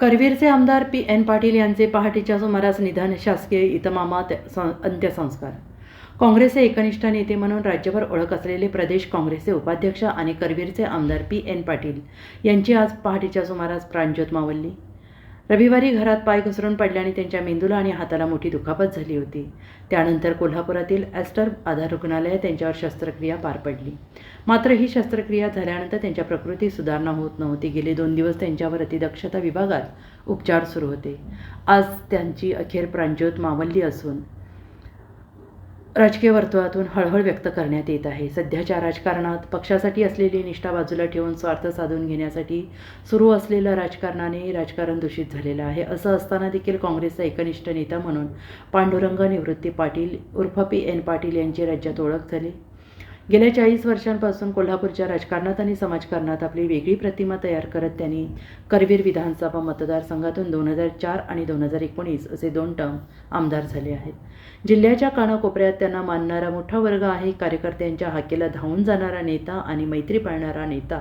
करवीरचे आमदार P N Patil यांचे पहाटेच्या सुमारास निधन शासकीय इतमामात सं- अंत्यसंस्कार. काँग्रेसचे एकनिष्ठ नेते म्हणून राज्यभर ओळख असलेले प्रदेश काँग्रेसचे उपाध्यक्ष आणि करवीरचे आमदार पी एन पाटील यांची आज पहाटेच्या सुमारास प्राणज्योत मावळली. रविवारी घरात पाय घसरून पडल्याने त्यांच्या मेंदूला आणि हाताला मोठी दुखापत झाली होती. त्यानंतर कोल्हापुरातील ॲस्टर आधार रुग्णालयात त्यांच्यावर शस्त्रक्रिया पार पडली. मात्र ही शस्त्रक्रिया झाल्यानंतर त्यांच्या प्रकृतीत सुधारणा होत नव्हती. गेले दोन दिवस त्यांच्यावर अतिदक्षता विभागात उपचार सुरू होते. आज त्यांची अखेर प्रांजोत मावल्ली असून राजकीय वर्तुळातून हळहळ व्यक्त करण्यात येत आहे. सध्याच्या राजकारणात पक्षासाठी असलेली निष्ठा बाजूला ठेवून स्वार्थ साधून घेण्यासाठी सुरू असलेलं राजकारणाने राजकारण दूषित झालेलं आहे. असं असताना देखील काँग्रेसचा एकनिष्ठ नेता म्हणून पांडुरंग निवृत्ती पाटील उर्फ पी एन पाटील यांची राज्यात ओळख झाली. गेल्या चाळीस वर्षांपासून कोल्हापूरच्या राजकारणात आणि समाजकारणात आपली वेगळी प्रतिमा तयार करत त्यांनी करवीर विधानसभा मतदारसंघातून दोन हजार चार आणि दोन हजार एकोणीस असे दोन टर्म आमदार झाले आहेत. जिल्ह्याच्या कानाकोपऱ्यात त्यांना मानणारा मोठा वर्ग आहे. कार्यकर्त्यांच्या हाकेला धावून जाणारा नेता आणि मैत्री पाळणारा नेता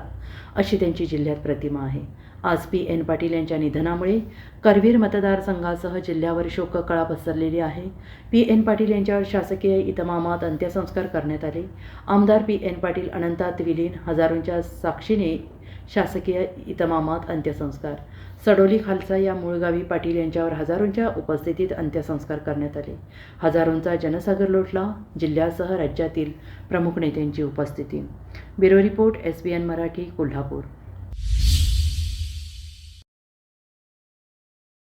अशी त्यांची जिल्ह्यात प्रतिमा आहे. आज पी एन पाटील यांच्या निधनामुळे करवीर मतदारसंघासह जिल्ह्यावर शोककळा पसरलेली आहे. पी एन पाटील यांच्यावर शासकीय इतमामात अंत्यसंस्कार करण्यात आले. आमदार पी एन पाटील अनंतात विलीन हजारोंच्या साक्षीने शासकीय इतमामात अंत्यसंस्कार. सडोली खालसा या मूळ गावी पाटील यांच्यावर हजारोंच्या उपस्थितीत अंत्यसंस्कार करण्यात आले. हजारोंचा जनसागर लोटला जिल्ह्यासह राज्यातील प्रमुख नेत्यांची उपस्थिती. Bureau report S B N Marathi Kolhapur.